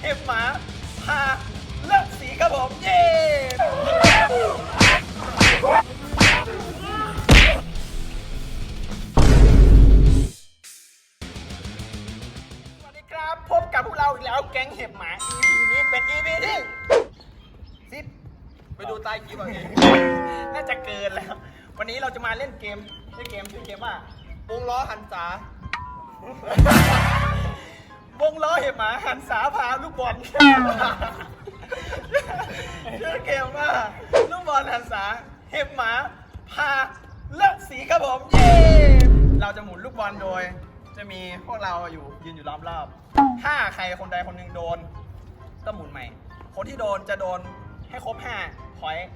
เห็บหมาพาเลิกสีครับผมเย้สวัสดีครับ พบกับพวกเราอีกแล้วแก๊งเห็บหมา EP นี้เป็น EP ที่สิบไปดูใต้คลิปเอาเองน่าจะเกินแล้ว วันนี้เราจะมาเล่นเกมเล่นเกมชื่อเกมว่า วงล้อหันษา วงล้อเห็บหมาหันสาพาลูกบอลชื่อเกมว่าลูกบอลหันสาเห็บหมาพาเลิกสีครับผมเย้เราจะหมุนลูกบอลโดย จะมีพวกเราอยู่ยืนอยู่รอบๆถ้าใครคนใดคนหนึ่งโดนก็หมุนใหม่ คนที่โดนจะโดนให้ครบ5พอยต์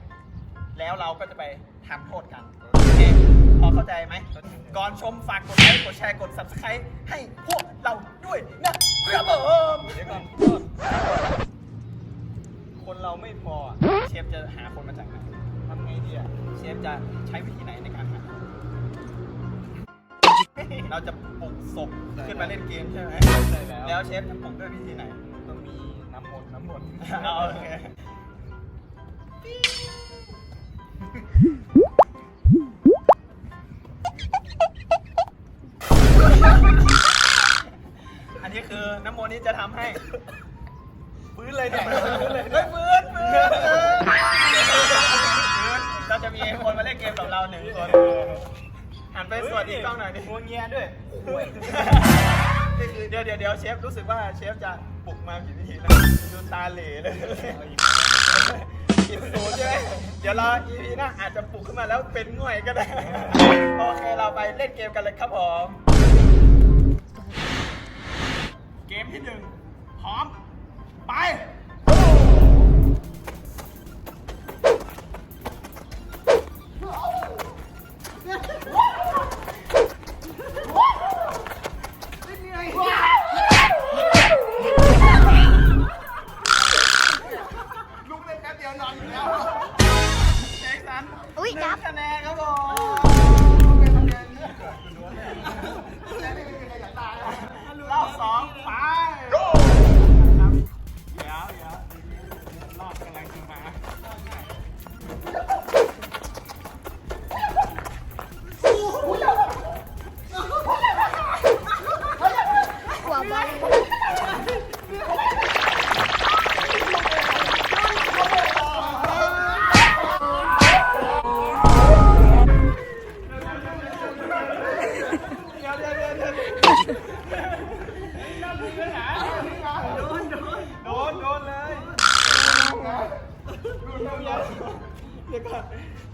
แล้วเราก็จะไปทำโทษกัน พอเข้าใจไหม ก่อนชมฝากกดไลค์ กดแชร์ กด subscribe ให้พวกเราด้วยนะครับผมเดี๋ยวก่อนโทษคนเราไม่พออะเชฟจะหาคนมาจากไหนทำไงดีอะเชฟจะใช้วิธีไหนในการหาคนเราจะปลุกศพขึ้นมาเล่นเกมใช่ไหมใช่แล้ว แล้วเชฟจะปลุกด้วยวิธีไหน ต้องมีน้ำมนต์น้ำมนต์เอาโอเค น้ำมนต์นี้จะทำให้ฟื้นเลยเนี่ยฟื้นเลยเฮ้ยฟื้นฟื้นฟื้นเราจะมีคนมาเล่นเกมกับเราหนึ่งคนหันไปสวัสดีกล้องหน่อยดิงัวเงียด้วยเดี๋ยวเดี๋ยวเดี๋ยวเชฟรู้สึกว่าเชฟจะปลุกมาผิดวิธีแล้วดูตาเหล่เลยผิดศูนย์ใช่ไหมเดี๋ยวรอ EP หน้าอาจจะปลุกขึ้นมาแล้วเป็นง่วยก็ได้ โอเคเราไปเล่นเกมกันเลยครับผมเกมที่หนึ่งพร้อม ไปลุกเล่นแป๊บเดียวนอนอยู่แล้วเจสันอุ๊ยหนึ่ดับ คะแนนครับผมเป็นคะแนนเนี่ยคะแนนที่ไม่มีใครอยากได้อะรอบสอง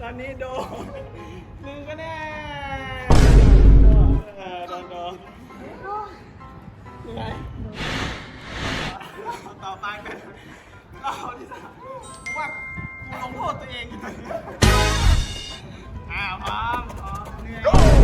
ตอนนี้โดนหนึ่งคะแนนเออโดนโดนยังไงต่อไปเป็นรอบที่สามว่ากูลงโทษตัวเองอยู่อ้าพร้อมพร้อมเหนื่อย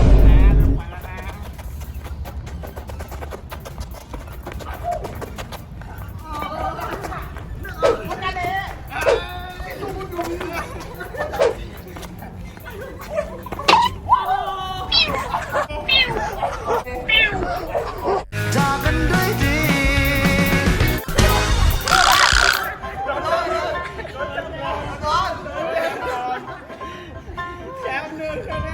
แช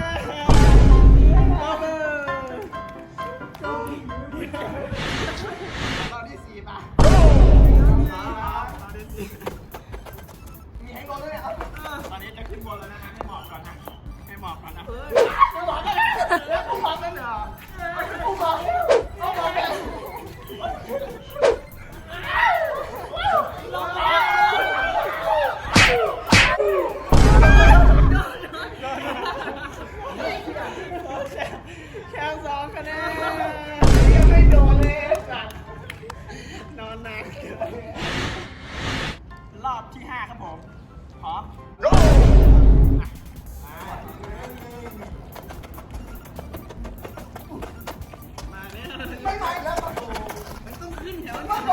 ไม่ไหวแล้วมันต้องขึ้นแถวนี้โด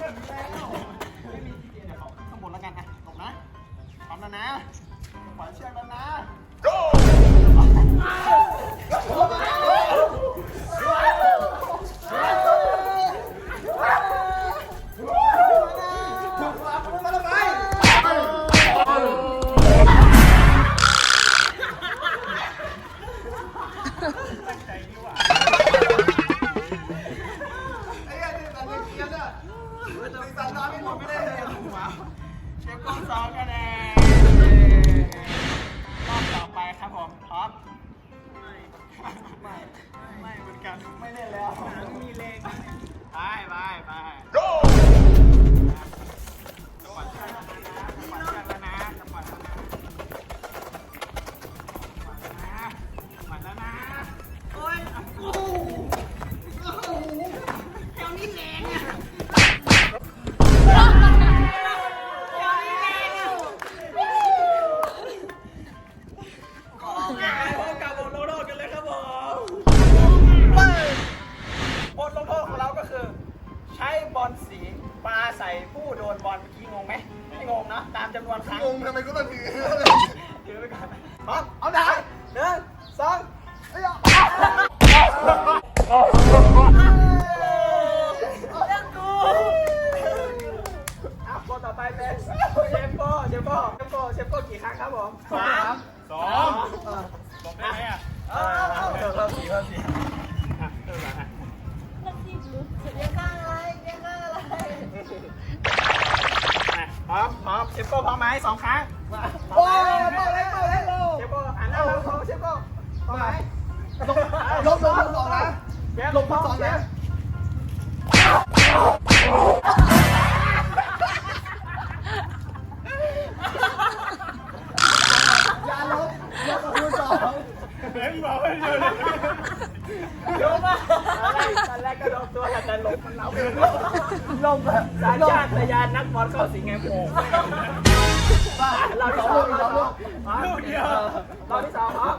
แบบแรงแล้วไม่มีเดี๋ยวขอขึ้นข้างบนแล้วกันนะตกนะพร้อมแล้วนะปล่อยเชือกแล้วนะไใช้บอลสีปาใส่ผู้โดนบอลเมื่อกี้งงไหมไม่งงนะตามจำนวนครั้งงงทำไมกูต้องถือถือไปก่อนพร้อมเอาได้หนึ่งสองเอ้ยเล่นกูอะบทต่อไปเป็นเชฟโก้เชฟโก้เชฟโก้เชฟโก้กี่ครั้งครับผมสามสองบอกได้ไหมอะเออเพิ่มสีเพิ่มสี พิ่มมาอะอะพร้อมพร้อมเชฟโก้พร้อมไหมสองครั้งโอ้ยเป่าเลยเป่าเลยโลเชฟโก้หันหน้ามาพร้อมเชฟโก้พร้อมไหมลงลงลงสองนะเชฟลงพร้อมเชฟอย่าลงลงกับคุณสองเฮ้ยบอกไม่เยอะเลยเยอะมากตอนแรกก็ลงตัวแต่ลงมันเล้าไป ลงแบบสายชาติยานนักบอลเข้าสิงแงโมงเราที่สองเราลูกเดียวเราที่สองพร้อม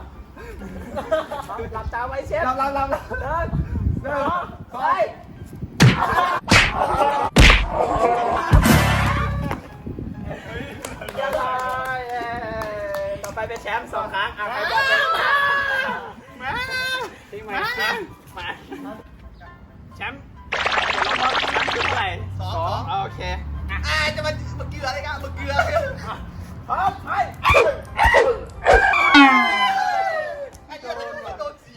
หลับตาไว้เชฟรับรับรับรับเดินเดินไปยบร้อยเย้ต่อไปเป็นแชมป์สองครั้งอะใครจะเป็นมาทิ้งไหมแชมป์มาแชมป์ เคอะอ่าจะมามาเกลืออะไรกันมาเกลือพร้อมไปไอ้เกลือไม่โดนสี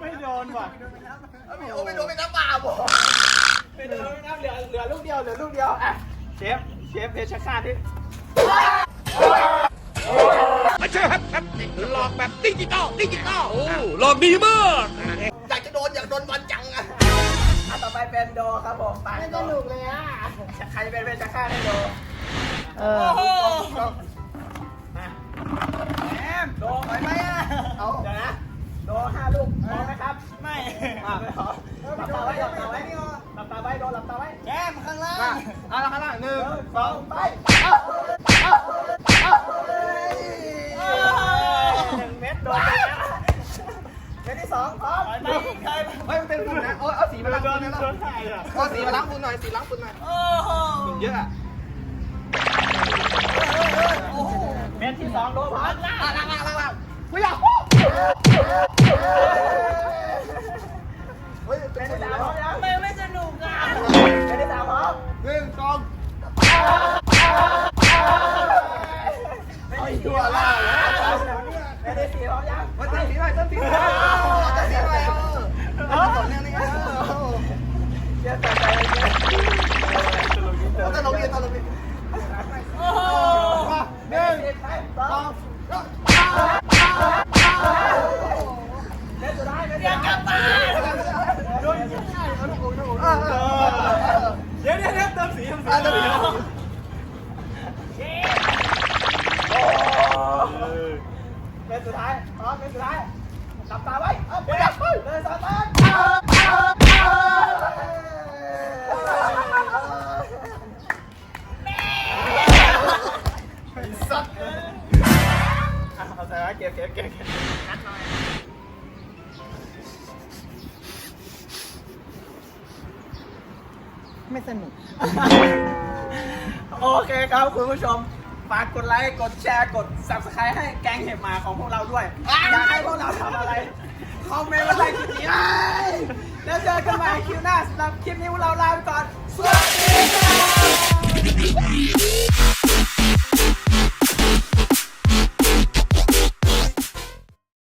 ไม่โดนว่ะไม่โดนไม่โดนไม่น้ำเปล่าบ่ไม่โดนนะเหลือเหลือลูกเดียวเหลือลูกเดียวอะเชฟเชฟเพชรชาติที่อยากจะโดนอยากโดนบอลจังอะอะต่อ ไปเป็นโดครับผมไปไม่สนุกเลยอะใครเป็นเพชรชาติให้โดเออมาแอมโดไปไหมอะเอาเดี๋ยวนะโดนห้าลูกพร้อมไหมครับ ไม่อะไม่พร้อ สองโดนพร้อมล้างล้างล้างล้างล้างเฮ้ยอะเฮ้ยเป็นที่สามพร้อมไมไม่สนุกอะเป็นที่สามพร้อมหนึ่งสองไม่ตัวล่าแล้วเป็นที่สี่พร้อมยังมาตั้งสีหน่อยตั้งสีหน่อยตั้งสีหน่อยเออตั้งสีหน่อยนี่ไงเยอะแต่ใจเยอะตลกเรียนตลกเรียนโอ้โหนึ่งสองเดท้ายเล่นอยากลับบ้ายิงง่ายเอาลูกโอ้โหเดี๋ยวเดี๋ยวเดี๋ยวเติมสีเติมสีเดี๋ยวเดี๋ยวเล่นสุดท้ายพร้อมเล่นสุดท้ายหลับตาไว้เอาไปเลยสามารถ เอาใส่ไว้เก็บเก็บเก็บเก็บไม่สนุก โอเคครับคุณผู้ชม ฝากกดไลค์ กดแชร์ กด subscribe ให้แก๊งเห็บหมาของพวกเราด้วย อยากให้พวกเราทำอะไร คอมเมนต์มาใต้คลิปนี้ได้แล้วเจอกันใหม่คลิปหน้าสำหรับคลิปนี้พวกเราลาไปก่อน สวัสดีครับ